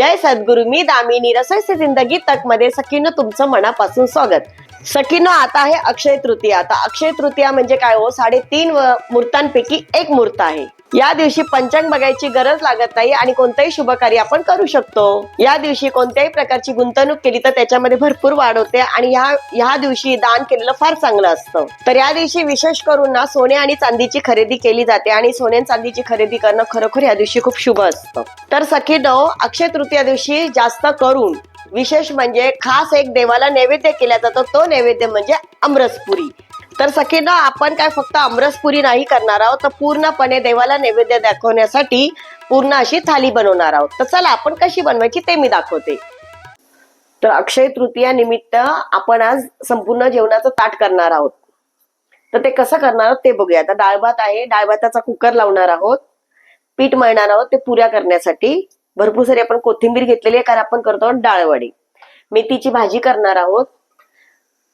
जय सद्गुरु मी दामिनी रसायची जिंदगी तकमध्ये सखीनं तुमचं मनापासून स्वागत. सखीनो आता आहे अक्षय तृतीया. आता अक्षय तृतीया म्हणजे काय हो? साडेतीन मूर्तांपैकी एक मूर्त आहे. या दिवशी पंचांग बघायची गरज लागत नाही आणि कोणतंही शुभ कार्य आपण करू शकतो. या दिवशी कोणत्याही प्रकारची गुंतवणूक केली तर त्याच्यामध्ये भरपूर वाढ होते आणि ह्या ह्या दिवशी दान केलेलं फार चांगलं असतं. तर या दिवशी विशेष करून ना सोने आणि चांदीची खरेदी केली जाते आणि सोने आणि चांदीची खरेदी करणं खरोखर या दिवशी खूप शुभ असतं. तर सखीनो अक्षय तृतीया दिवशी जास्त करून विशेष म्हणजे खास एक देवाला नैवेद्य केला जातो तो नैवेद्य म्हणजे अमरसपुरी तर सखीनं आपण काय फक्त अमरसपुरी नाही करणार आहोत तर पूर्णपणे देवाला नैवेद्य दाखवण्यासाठी पूर्ण अशी थाली बनवणार आहोत. तर चला आपण कशी बनवायची ते मी दाखवते. तर अक्षय तृतीया निमित्त आपण आज संपूर्ण जेवणाचं ताट करणार आहोत. तर ते कसं करणार आहोत ते बघूया. आता डाळ भात आहे डाळ भाताचा कुकर लावणार आहोत. पीठ मळणार आहोत ते पुऱ्या करण्यासाठी. भरपूर सारी आपण कोथिंबीर घेतलेली आहे कारण आपण करतो आहोत डाळवडी. मेथीची भाजी करणार आहोत.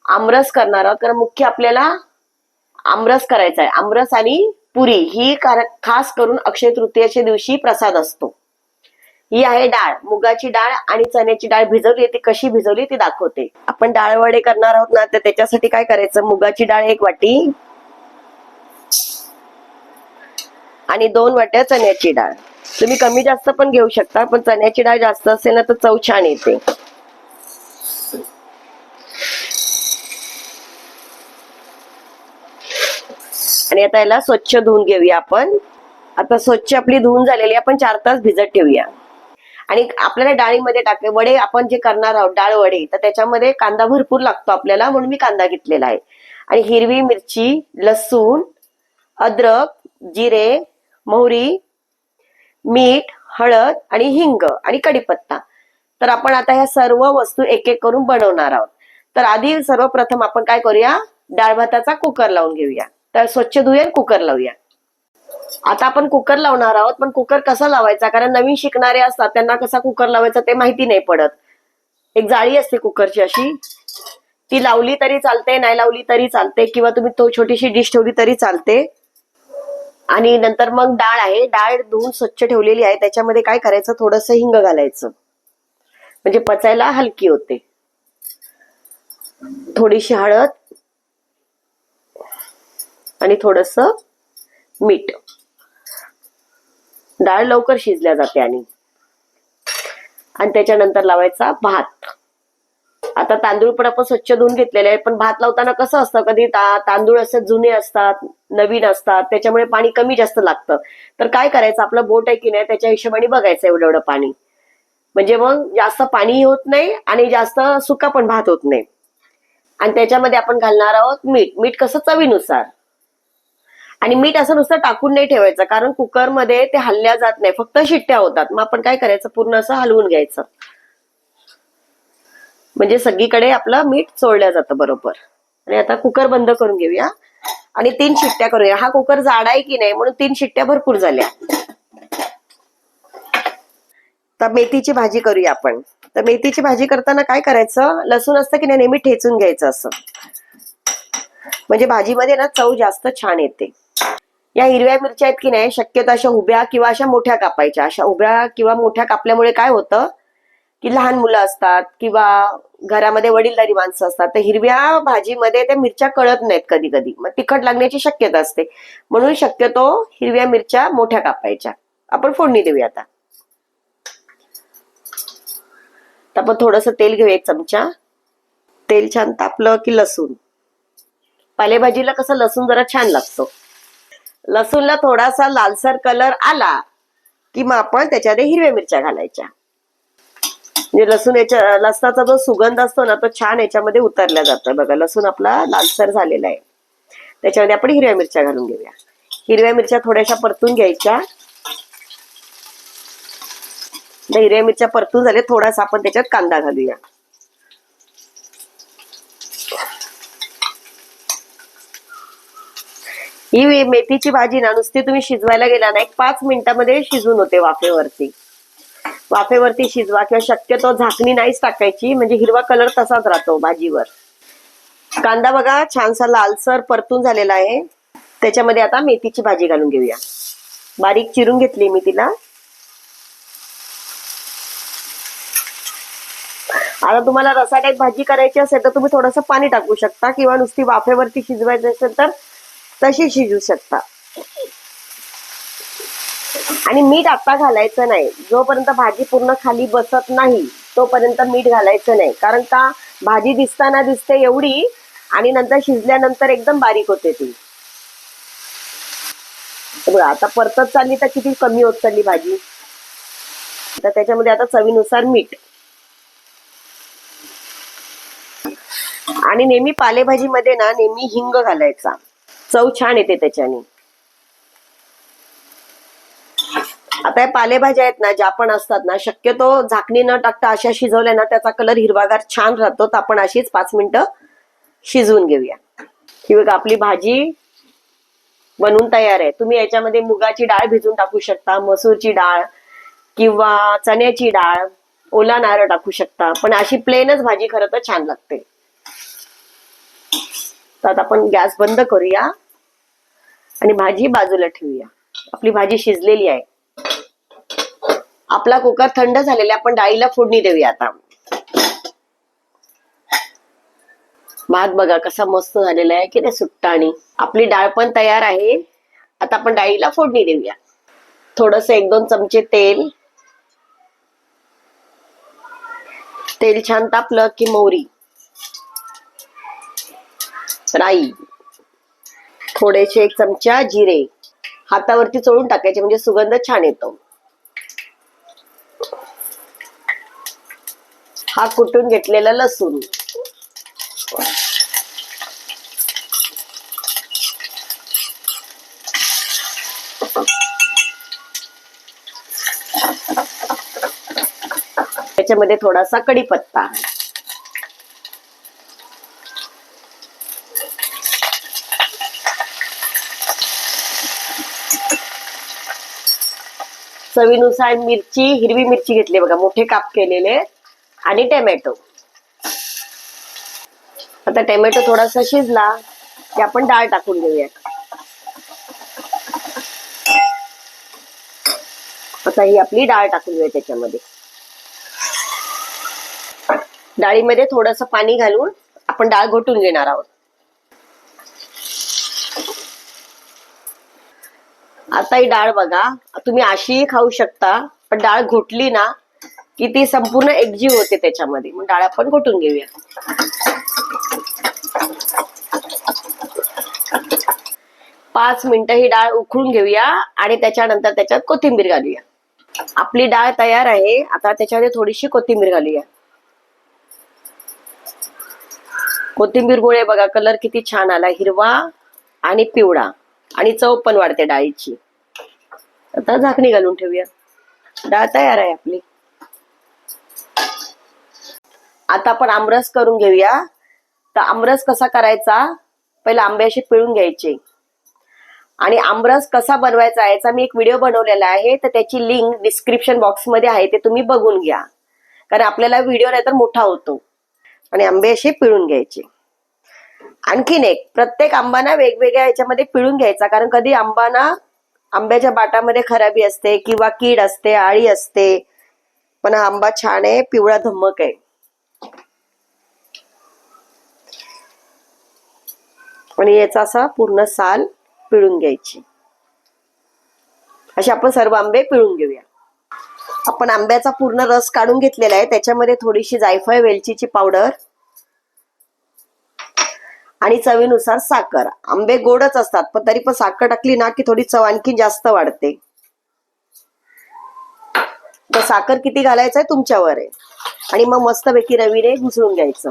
आमरस करणार आहोत. कारण मुख्य आपल्याला आमरस करायचा आहे. आमरस आणि पुरी ही खास करून अक्षय तृतीयाच्या दिवशी प्रसाद असतो. ही आहे डाळ. मुगाची डाळ आणि चण्याची डाळ भिजवली ती कशी भिजवली ती दाखवते. आपण डाळ वडे करणार आहोत ना तर त्याच्यासाठी काय करायचं? मुगाची डाळ एक वाटी आणि दोन वाट्या चण्याची डाळ. तुम्ही कमी जास्त पण घेऊ शकता पण चण्याची डाळ जास्त असेल ना तर चव छान येते. आणि आता याला स्वच्छ धुवून घेऊया आपण. आता स्वच्छ आपली धुवून झालेली आपण चार तास भिजत ठेवूया. आणि आपल्याला डाळीमध्ये टाके वडे आपण जे करणार आहोत डाळ वडे तर त्याच्यामध्ये कांदा भरपूर लागतो आपल्याला म्हणून मी कांदा घेतलेला आहे. आणि हिरवी मिरची लसूण अद्रक जिरे मोहरी मीठ हळद आणि हिंग आणि कढीपत्ता. तर आपण आता ह्या सर्व वस्तू एक एक करून बनवणार आहोत. तर आधी सर्वप्रथम आपण काय करूया? डाळ भाताचा कुकर लावून घेऊया. तर स्वच्छ धुया कुकर लावूया. आता आपण कुकर लावणार आहोत पण कुकर कसा लावायचा? कारण नवीन शिकणारे असतात त्यांना कसा कुकर लावायचा ते माहिती नाही पडत. एक जाळी असते कुकरची अशी. ती लावली तरी चालते नाही लावली तरी चालते किंवा तुम्ही तो छोटीशी डिश ठेवली तरी चालते. आणि नंतर मग डाळ आहे डाळ धुवून स्वच्छ ठेवलेली आहे त्याच्यामध्ये काय करायचं? थोडस हिंग घालायचं. म्हणजे पचायला हलकी होते. थोडीशी हळद आणि थोडस मीठ. डाळ लवकर शिजल्या जाते आणि. आणि त्याच्यानंतर लावायचा भात. आता तांदूळ पण आपण स्वच्छ धुवून घेतलेले आहे पण भात लावताना कसं असतं कधी ता- तांदूळ असे जुने असतात नवीन असतात त्याच्यामुळे पाणी कमी जास्त लागतं. तर काय करायचं आपलं बोट आहे की नाही त्याच्या हिशोबाने बघायचं एवढं एवढं पाणी. म्हणजे मग जास्त पाणी होत नाही आणि जास्त सुका पण भात होत नाही. आणि त्याच्यामध्ये आपण घालणार आहोत मीठ. मीठ कसं चवीनुसार. आणि मीठ असं नुसतं टाकून नाही ठेवायचं कारण कुकरमध्ये ते हल्ल्या जात नाही फक्त शिट्ट्या होतात. मग आपण काय करायचं? पूर्ण असं हलवून घ्यायचं. म्हणजे सगळीकडे आपलं मीठ चोळल्या जातं बरोबर. आणि आता कुकर बंद करून घेऊया. आणि तीन शिट्ट्या करूया. हा कुकर जाड आहे की नाही? म्हणून तीन शिट्ट्या भरपूर झाल्या. तर मेथीची भाजी करूया आपण. तर मेथीची भाजी करताना काय करायचं? लसूण असतं की नाही नेहमी ठेचून घ्यायचं असं. म्हणजे भाजीमध्ये ना चव जास्त छान येते. या हिरव्या मिरच्या आहेत की नाही शक्यतो अशा उभ्या किंवा अशा मोठ्या कापायच्या. अशा उभ्या किंवा मोठ्या कापल्यामुळे काय होतं की लहान मुलं असतात किंवा घरामध्ये वडीलधारी माणसं असतात तर हिरव्या भाजीमध्ये त्या मिरच्या कळत नाहीत कधी कधी मग तिखट लागण्याची शक्यता असते. म्हणून शक्यतो हिरव्या मिरच्या मोठ्या कापायच्या. आपण फोडणी देऊया आता. आपण थोडस तेल घेऊ एक चमचा. तेल छान तापलं की लसूण. पालेभाजीला कसं लसूण जरा छान लागतो. लसूणला थोडासा लालसर कलर आला की मग आपण त्याच्यामध्ये हिरव्या मिरच्या घालायच्या. म्हणजे लसूण याच्या लसणाचा जो सुगंध असतो ना तो छान याच्यामध्ये उतरला जातो. बघा लसूण आपला लालसर झालेला आहे. त्याच्यामध्ये आपण हिरव्या मिरच्या घालून घेऊया. हिरव्या मिरच्या थोड्याशा परतून घ्यायच्या. म्हणजे हिरव्या मिरच्या परतून झाल्या थोडासा आपण त्याच्यात कांदा घालूया. ही मेथीची भाजी ना नुसती तुम्ही शिजवायला गेला ना एक पाच मिनिटामध्ये शिजून होते वाफेवरती. वाफेवरती शिजवा किंवा शक्यतो झाकणी नाहीच टाकायची म्हणजे हिरवा कलर तसाच राहतो भाजीवर. कांदा बघा छानसा लालसर परतून झालेला आहे. त्याच्यामध्ये आता मेथीची भाजी घालून घेऊया. बारीक चिरून घेतली मी तिला. आता तुम्हाला रसा टाईप भाजी करायची असेल तर तुम्ही थोडंसं पाणी टाकू शकता किंवा नुसती वाफेवरती शिजवायची असेल तर तशी शिजू शकता. आणि मीठ आता घालायचं नाही. जोपर्यंत भाजी पूर्ण खाली बसत नाही तोपर्यंत मीठ घालायचं नाही. कारण का? भाजी दिसताना दिसते एवढी आणि नंतर शिजल्यानंतर एकदम बारीक होते ती. बघा आता परतत चालली तर किती कमी होत चालली भाजी. तर त्याच्यामध्ये आता चवीनुसार मीठ. आणि नेहमी पालेभाजीमध्ये ना नेहमी हिंग घालायचा. चव छान येते त्याच्याने. आता या पालेभाज्या आहेत ना ज्या पण असतात ना शक्यतो झाकणी न टाकता अशा शिजवल्या ना त्याचा कलर हिरवागार छान राहतो. तर आपण अशीच पाच मिनिटं शिजवून घेऊया. ही बघा आपली भाजी बनवून तयार आहे. तुम्ही याच्यामध्ये मुगाची डाळ भिजून टाकू शकता मसूरची डाळ किंवा चण्याची डाळ ओला नारळ टाकू शकता. पण अशी प्लेनच भाजी खरं तर छान लागते. तर आता आपण गॅस बंद करूया आणि भाजी बाजूला ठेवूया. आपली भाजी शिजलेली आहे. आपला कुकर थंड झालेला आहे. आपण डाळीला फोडणी देऊया आता. भात बघा कसा मस्त झालेला आहे की नाही सुट्टा आणि. आपली डाळ पण तयार आहे. आता आपण डाळीला फोडणी देऊया. थोडस एक दोन चमचे तेल. तेल छान तापलं की मोहरी. राई. थोडेसे एक चमचा जिरे. हातावरती चोळून टाकायचे म्हणजे सुगंध छान येतो. हा कुटून घेतलेला लसूण. त्याच्यामध्ये थोडासा कढीपत्ता. चवीनुसार मिरची हिरवी मिरची घेतली बघा मोठे काप केलेले आणि टोमॅटो. आता टोमॅटो थोडासा शिजला की आपण डाळ टाकून घेऊया आता ही आपली डाळ टाकून घेऊया त्याच्यामध्ये. डाळीमध्ये थोडस पाणी घालून आपण डाळ घोटून घेणार आहोत. आता ही डाळ बघा. तुम्ही अशीही खाऊ शकता पण डाळ घोटली ना की ती संपूर्ण एकजीव होते त्याच्यामध्ये. मग डाळ आपण घोटून घेऊया. पाच मिनिटं ही डाळ उकळून घेऊया आणि त्याच्यानंतर त्याच्यात कोथिंबीर घालूया. आपली डाळ तयार आहे. आता त्याच्यामध्ये थोडीशी कोथिंबीर घालूया. कोथिंबीरमुळे बघा. कलर किती छान आला. हिरवा आणि पिवळा. आणि चव पण वाढते डाळीची. आता झाकणी घालून ठेवूया. डाळ तयार आहे आपली. आता आपण आमरस करून घेऊया. तर आमरस कसा करायचा? पहिला आंबे असे पिळून घ्यायचे. आणि आमरस कसा बनवायचा याचा मी एक व्हिडिओ बनवलेला आहे. तर त्याची लिंक डिस्क्रिप्शन बॉक्समध्ये आहे. ते तुम्ही बघून घ्या. कारण आपल्याला व्हिडिओ नाही तर मोठा होतो. आणि आंबे असे पिळून घ्यायचे. आणखीन एक प्रत्येक आंबाना वेगवेगळ्या याच्यामध्ये पिळून घ्यायचा. कारण कधी आंबाना आंब्याच्या बाटामध्ये खराबी असते किंवा कीड असते आळी असते. पण हा आंबा छान आहे पिवळा धम्मक आहे. आणि याचा असा पूर्ण साल पिळून घ्यायची. असे आपण सर्व आंबे पिळून घेऊया. आपण आंब्याचा पूर्ण रस काढून घेतलेला आहे. त्याच्यामध्ये थोडीशी जायफळ वेलचीची पावडर आणि चवीनुसार साखर. आंबे गोडच असतात पण तरी पण साखर टाकली ना की थोडी चव आणखी जास्त वाढते. तर साखर किती घालायचं आहे तुमच्यावर आहे. आणि मग मस्तपैकी रवीने घुसळून घ्यायचं.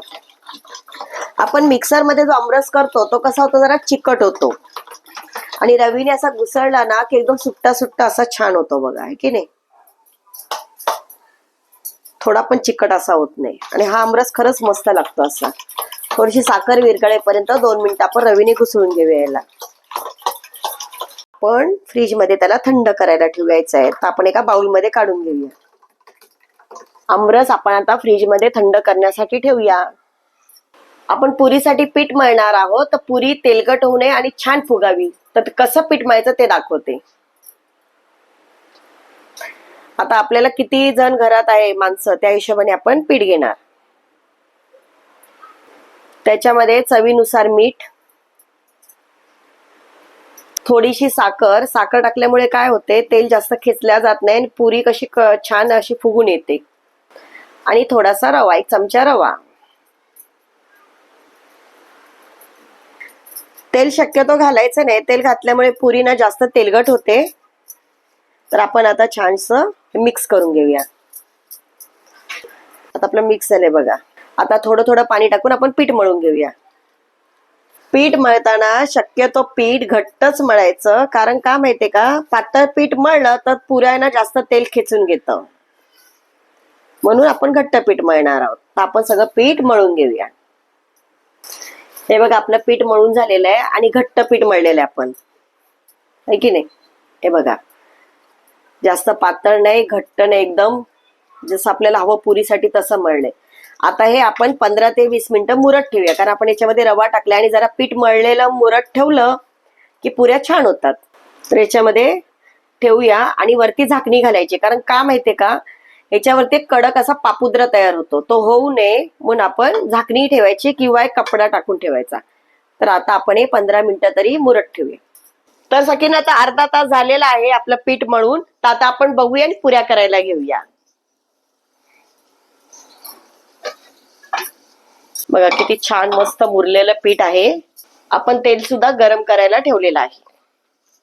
आपण मिक्सरमध्ये जो आमरस करतो तो कसा होतो जरा चिकट होतो. आणि रवीने असा घुसळला ना की एकदम सुट्टा सुट्टा असा छान होतो बघा आहे की नाही? थोडा पण चिकट असा होत नाही. आणि हा आमरस खरंच मस्त लागतो असा. थोडीशी साखर विरकळेपर्यंत दोन मिनिटं आपण रवीने घुसळून घेऊया याला पण फ्रीजमध्ये त्याला थंड करायला ठेवायचं आहे. तर आपण एका बाउलमध्ये काढून घेऊया. आमरस आपण आता फ्रीजमध्ये थंड करण्यासाठी ठेवूया. आपण पुरीसाठी पीठ मळणार आहोत. तर पुरी तेलकट होऊ नये आणि छान फुगावी. तर कसं पीठ मळायचं ते दाखवते. आता आपल्याला किती जण घरात आहे माणसं त्या हिशोबाने आपण पीठ घेणार. त्याच्यामध्ये चवीनुसार मीठ थोडीशी साखर. साखर टाकल्यामुळे काय होते तेल जास्त खेचल्या जात नाही आणि पुरी कशी छान अशी फुगून येते. आणि थोडासा रवा एक चमचा रवा. तेल शक्यतो घालायचं नाही. तेल घातल्यामुळे पुरी ना जास्त तेलगट होते. तर आपण आता छानस मिक्स करून घेऊया. आता आपलं मिक्स झालंय बघा. आता थोडं थोडं पाणी टाकून आपण पीठ मळून घेऊया. पीठ मळताना शक्यतो पीठ घट्टच मळायचं. कारण का माहितीये का? पातळ पीठ मळलं तर पुऱ्याना जास्त तेल खेचून घेतं. म्हणून आपण घट्ट पीठ मळणार आहोत. तर आपण सगळं पीठ मळून घेऊया. हे बघा आपलं पीठ मळून झालेलं आहे आणि घट्ट पीठ मळलेलं आहे आपण. है की नाही? हे बघा. जास्त पातळ नाही घट्ट नाही एकदम जसं आपल्याला हवं पुरीसाठी तसं मळलंय. आता हे आपण पंधरा ते वीस मिनिटं मुरत ठेवूया. कारण आपण याच्यामध्ये रवा टाकला आणि जरा पीठ मळलेलं मुरत ठेवलं की पुऱ्या छान होतात. तर याच्यामध्ये ठेवूया आणि वरती झाकणी घालायची. कारण का माहितीये का? याच्यावरती कडक असा पापुद्रा तयार होतो. तो होऊ नये म्हणून आपण झाकणी ठेवायची किंवा एक कपडा टाकून ठेवायचा. तर आता आपण हे पंधरा मिनिटं तरी मुरत ठेवूया. तर सकीन आता अर्धा तास झालेला आहे आपलं पीठ मळून. तर आता आपण बघूया आणि पुऱ्या करायला घेऊया. बघा किती छान मस्त मुरलेलं पीठ आहे. आपण तेल सुद्धा गरम करायला ठेवलेलं आहे.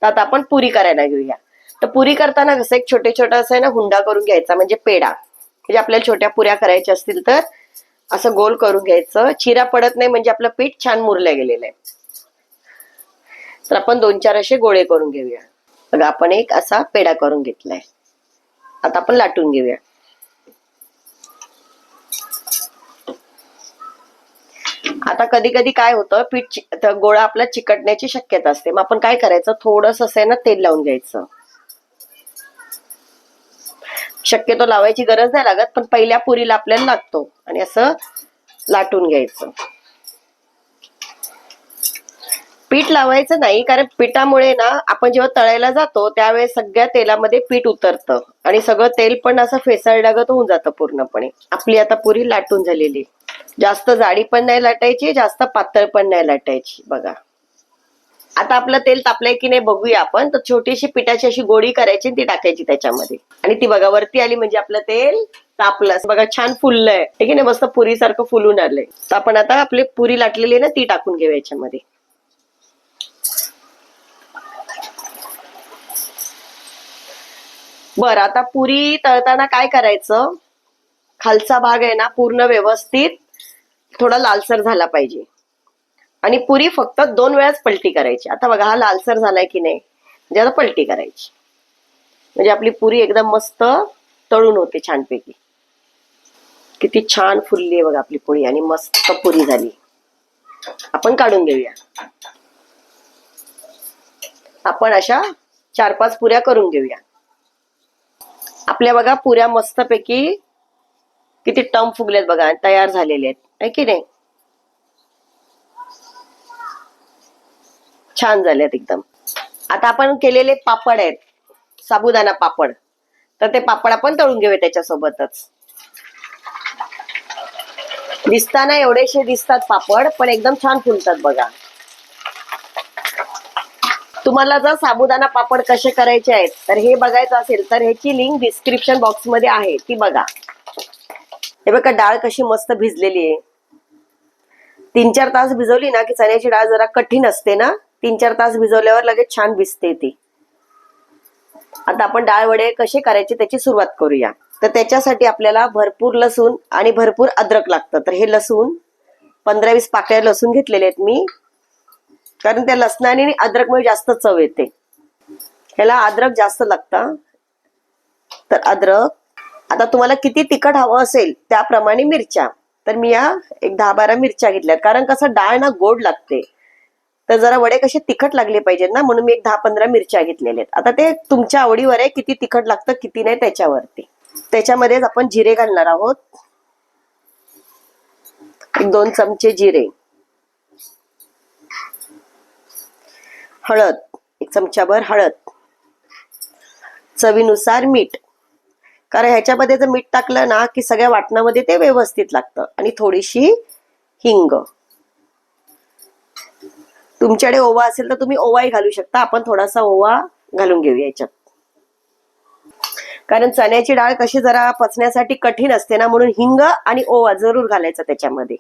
तर आता आपण पुरी करायला घेऊया. तर पुरी करताना कसं एक छोटे छोटे असं आहे ना हुंडा करून घ्यायचा म्हणजे पेडा म्हणजे आपल्याला छोट्या पुऱ्या करायच्या असतील तर असं गोल करून घ्यायचं. चिरा पडत नाही म्हणजे आपलं पीठ छान मुरलं गेलेलं आहे. तर आपण दोन चार असे गोळे करून घेऊया. बघा आपण एक असा पेढा करून घेतलाय. आता आपण लाटून घेऊया. आता कधी कधी काय होतं पीठ गोळा आपला चिकटण्याची शक्यता असते. मग आपण काय करायचं? थोडस असं ना तेल लावून घ्यायचं. शक्यतो लावायची गरज नाही लागत पण पहिल्या पुरीला आपल्याला लागतो. आणि असं लाटून घ्यायचं. पीठ लावायचं नाही कारण पिठामुळे ना आपण जेव्हा तळायला जातो त्यावेळेस सगळ्या तेलामध्ये पीठ उतरतं. आणि सगळं तेल पण असं फेसाळल्यागत होऊन जातं पूर्णपणे. आपली आता पुरी लाटून झालेली. जास्त जाडी पण नाही लाटायची जास्त पातळ पण नाही लाटायची बघा. आता आपलं तेल तापलंय की नाही बघूया आपण. तर छोटीशी पिठाची अशी गोळी करायची ती टाकायची त्याच्यामध्ये. आणि ती बघा वरती आली म्हणजे आपलं तेल तापलं. बघा छान फुललंय. ठीक आहे ना मस्त पुरी सारखं फुलून आलंय. तर आपण आता आपली पुरी लाटलेली आहे ना ती टाकून घेऊ याच्यामध्ये. बर आता पुरी तळताना काय करायचं? खालचा भाग आहे ना पूर्ण व्यवस्थित थोडा लालसर झाला पाहिजे. आणि पुरी फक्त दोन वेळाच पलटी करायची. आता बघा हा लालसर झालाय की नाही? म्हणजे आता पलटी करायची. म्हणजे आपली पुरी एकदम मस्त तळून होते छानपैकी. किती छान फुलली आहे बघा आपली पोळी आणि मस्त पुरी झाली. आपण काढून घेऊया. आपण अशा चार पाच पुऱ्या करून घेऊया. आपल्या बघा पुऱ्या मस्तपैकी किती टम फुगल्यात बघा तयार झालेले आहेत. आहे की नाही छान झालेत एकदम. आता आपण केलेले पापड आहेत. साबुदाणा पापड. तर ते पापड आपण तळून घेऊया त्याच्यासोबतच. दिसताना एवढेशे दिसतात पापड पण एकदम छान फुलतात बघा. तुम्हाला जर साबुदाणा पापड कसे करायचे आहेत तर हे बघायचं असेल तर ह्याची लिंक डिस्क्रिप्शन बॉक्समध्ये आहे. ती बघा. हे बघा डाळ कशी मस्त भिजलेली आहे. तीन चार तास भिजवली ना की चण्याची डाळ जरा कठीण असते ना तीन चार तास भिजवल्यावर लगेच छान भिजते ती. आता आपण डाळ वडे कसे करायचे त्याची सुरुवात करूया. तर त्याच्यासाठी आपल्याला भरपूर लसूण आणि भरपूर अद्रक लागतं. तर हे लसूण पंधरा वीस पाकळ्या लसूण घेतलेले आहेत मी. कारण त्या लसणाने आणि अद्रकमुळे जास्त चव येते. ह्याला अद्रक जास्त लागतं. तर अद्रक आता तुम्हाला किती तिखट हवं असेल त्याप्रमाणे मिरच्या. तर मी या एक दहा बारा मिरच्या घेतल्यात. कारण कसं डाळ ना गोड लागते. तर जरा वडे कसे तिखट लागले पाहिजेत ना म्हणून मी एक दहा पंधरा मिरच्या घेतलेल्या आहेत आता ते तुमच्या आवडीवर आहे किती तिखट लागतं किती नाही त्याच्यावरती. त्याच्यामध्येच आपण जिरे घालणार आहोत. एक दोन चमचे जिरे. हळद एक चमचाभर हळद. चवीनुसार मीठ. कारण ह्याच्यामध्ये जर मीठ टाकलं ना की सगळ्या वाटणामध्ये ते व्यवस्थित लागतं. आणि थोडीशी हिंग. तुमच्याकडे ओवा असेल तर तुम्ही ओवाही घालू शकता. आपण थोडासा ओवा घालून घेऊया याच्यात. कारण चण्याची डाळ कशी जरा पचण्यासाठी कठीण असते ना म्हणून हिंग आणि ओवा जरूर घालायचा त्याच्यामध्ये.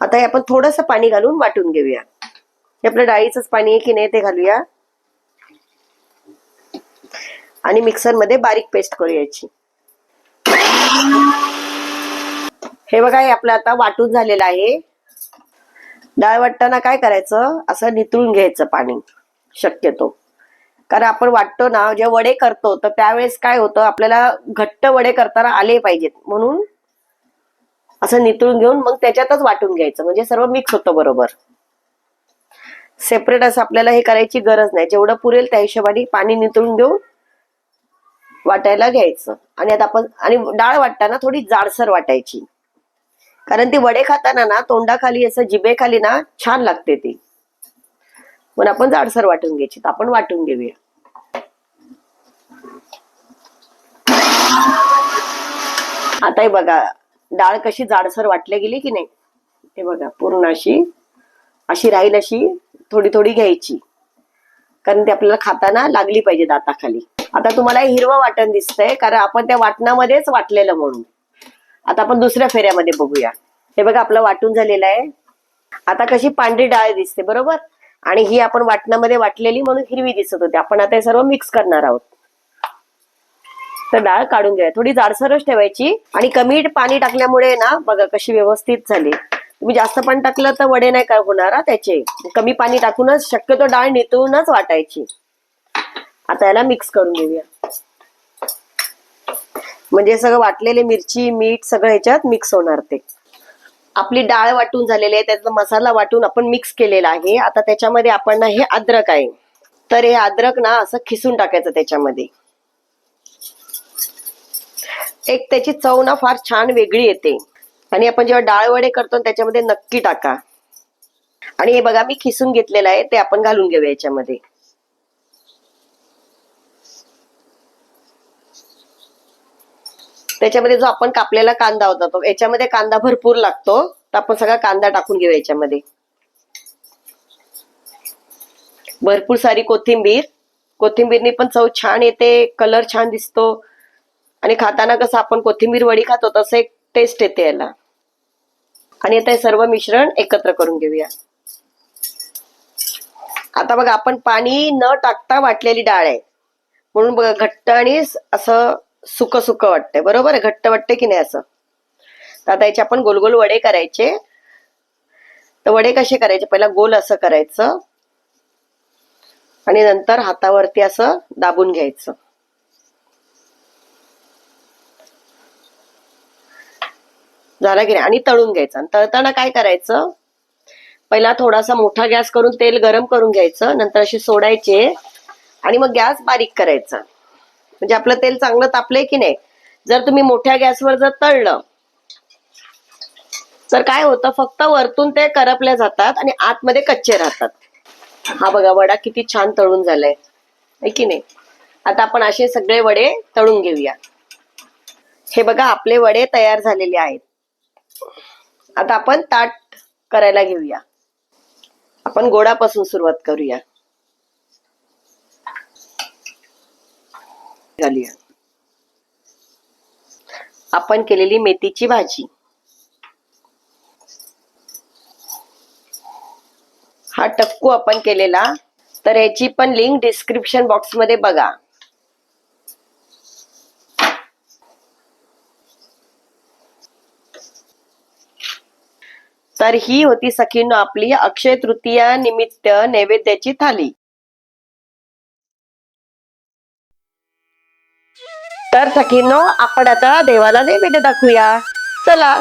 आता हे आपण थोडस पाणी घालून वाटून घेऊया. हे आपलं डाळीचंच पाणी आहे की नाही ते घालूया. आणि मिक्सरमध्ये बारीक पेस्ट करूया यायची हे बघा हे आपलं आता वाटून झालेलं आहे. डाळ वाटताना काय करायचं? असं नितळून घ्यायचं पाणी शक्यतो. कारण आपण वाटतो ना जे वडे करतो तर त्यावेळेस काय होतं आपल्याला घट्ट वडे करताना आले पाहिजेत. म्हणून असं नितळून घेऊन मग त्याच्यातच वाटून घ्यायचं. म्हणजे सर्व मिक्स होतं बरोबर. सेपरेट असं आपल्याला हे करायची गरज नाही. जेवढं पुरेल त्या हिशोबाने पाणी नितळून घेऊन वाटायला घ्यायचं. आणि आता आपण आणि डाळ वाटताना थोडी जाडसर वाटायची. कारण ती वडे खाताना ना तोंडाखाली असं जिभेखाली ना छान लागते ती. म्हणून आपण जाडसर वाटून घ्यायची. तर आपण वाटून घेऊया. आता हे बघा डाळ कशी जाडसर वाटली गेली की नाही? हे बघा पूर्ण अशी अशी राहील अशी थोडी थोडी घ्यायची. कारण ती आपल्याला खाताना लागली पाहिजे दाताखाली. आता तुम्हाला हिरवं वाटण दिसतंय कारण आपण त्या वाटणामध्येच वाटलेलं म्हणून. आता आपण दुसऱ्या फेऱ्यामध्ये बघूया. हे बघा आपलं वाटून झालेलं आहे. आता कशी पांढरी डाळ दिसते बरोबर? आणि ही आपण वाटणामध्ये वाटलेली म्हणून हिरवी दिसत होती. आपण आता हे सर्व मिक्स करणार आहोत. तर डाळ काढून घ्या थोडी जाडसरच ठेवायची. आणि कमी पाणी टाकल्यामुळे ना बघा कशी व्यवस्थित झाली. तुम्ही जास्त पाणी टाकलं तर वडे नाही काय होणार त्याचे. कमी पाणी टाकूनच शक्यतो डाळ नितळूनच वाटायची. आता याला मिक्स करून घेऊया. म्हणजे सगळं वाटलेले मिरची मीठ सगळं ह्याच्यात मिक्स होणार ते. आपली डाळ वाटून झालेली आहे त्याचा मसाला वाटून आपण मिक्स केलेला आहे. आता त्याच्यामध्ये आपण ना हे अद्रक आहे. तर हे अद्रक ना असं खिसून टाकायचं त्याच्यामध्ये. एक त्याची चव ना फार छान वेगळी येते. आणि आपण जेव्हा डाळ वडे करतो त्याच्यामध्ये नक्की टाका. आणि हे बघा मी खिसून घेतलेलं आहे ते आपण घालून घेऊया याच्यामध्ये. त्याच्यामध्ये जो आपण कापलेला कांदा होता तो याच्यामध्ये कांदा भरपूर लागतो. तर आपण सगळा कांदा टाकून घेऊ याच्यामध्ये. भरपूर सारी कोथिंबीर. कोथिंबीरनी पण चव छान येते कलर छान दिसतो. आणि खाताना कसं आपण कोथिंबीर वडी खातो तसं एक टेस्ट येते याला. आणि आता हे सर्व मिश्रण एकत्र करून घेऊया. आता बघा आपण पाणी न टाकता वाटलेली डाळ आहे. म्हणून बघा घट्ट आणि असं सुक सुक वाटतंय. बरोबर आहे? घट्ट वाटते की नाही असं? तर आता याचे आपण गोल गोल वडे करायचे. तर वडे कसे करायचे? पहिला गोल असं करायचं. आणि नंतर हातावरती असं दाबून घ्यायचं. झाला की नाही? आणि तळून घ्यायचं. आणि तळताना काय करायचं? पहिला थोडासा मोठा गॅस करून तेल गरम करून घ्यायचं. नंतर असे सोडायचे. आणि मग गॅस बारीक करायचा. म्हणजे आपलं तेल चांगलं तापलंय की नाही? जर तुम्ही मोठ्या गॅसवर जर तळलं तर काय होतं? फक्त वरतून ते करपल्या जातात आणि आतमध्ये कच्चे राहतात. हा बघा वडा किती छान तळून झालाय. है की नाही? आता आपण असे सगळे वडे तळून घेऊया. हे बघा आपले वडे तयार झालेले आहेत. आता आपण ताट करायला घेऊया. आपण गोडापासून सुरुवात करूया. झाली आपण केलेली मेथीची भाजी. हा टक्कू आपण केलेला तर याची पण लिंक डिस्क्रिप्शन बॉक्समध्ये बघा. तर ही होती सखीनो आपली अक्षय तृतीया निमित्त नैवेद्याची थाली. तर सखींनो आपण आता देवाला नैवेद्य दाखवूया. चला.